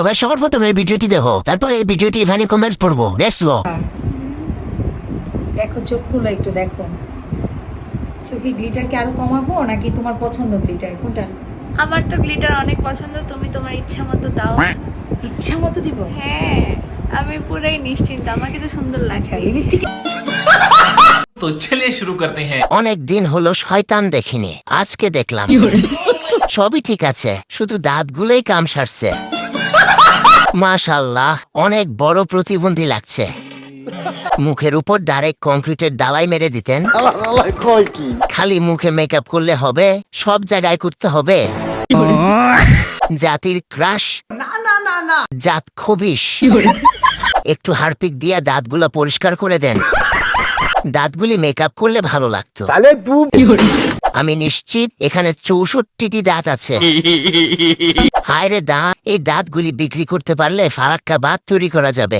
তবে সবার প্রথমে ভিডিওটি দেখো। তারপর এই ভিডিওটি এখানে কমেন্ট পড়ব। দেখো চোখ খুলো একটু দেখো। চোখে গ্লিটার কি আরও কমাবো নাকি তোমার পছন্দ গ্লিটার কোনটা? আমার তো গ্লিটার অনেক পছন্দ তুমি তোমার ইচ্ছা মতো দাও। ইচ্ছা মতো দিব? হ্যাঁ আমি পুরাই নিশ্চিন্ত আমাকে তো সুন্দর লাগছে। আচ্ছা, তো শুরু করতে হ্যাঁ। অনেক দিন হলো শয়তান দেখিনি। আজকে দেখলাম। সবই ঠিক আছে শুধু দাঁতগুলোই কাম সারছে। মাশাল্লাহ অনেক বড় প্রতিবন্ধী লাগছে। মুখের উপর ডাইরেক্ট কংক্রিটের ডালাই মেরে দিতেন। খালি মুখে মেকআপ করলে হবে সব জায়গায় করতে হবে। জাতির ক্রাশ জাত খবিস একটু হারপিক দিয়া দাঁতগুলো পরিষ্কার করে দেন। দাঁতগুলি মেকআপ করলে ভালো লাগতো। আমি নিশ্চিত এখানে চৌষট্টিটি দাঁত আছে। হায় রে দাঁত এই দাঁতগুলি বিক্রি করতে পারলে ফারাক্কা বাদ তৈরি করা যাবে।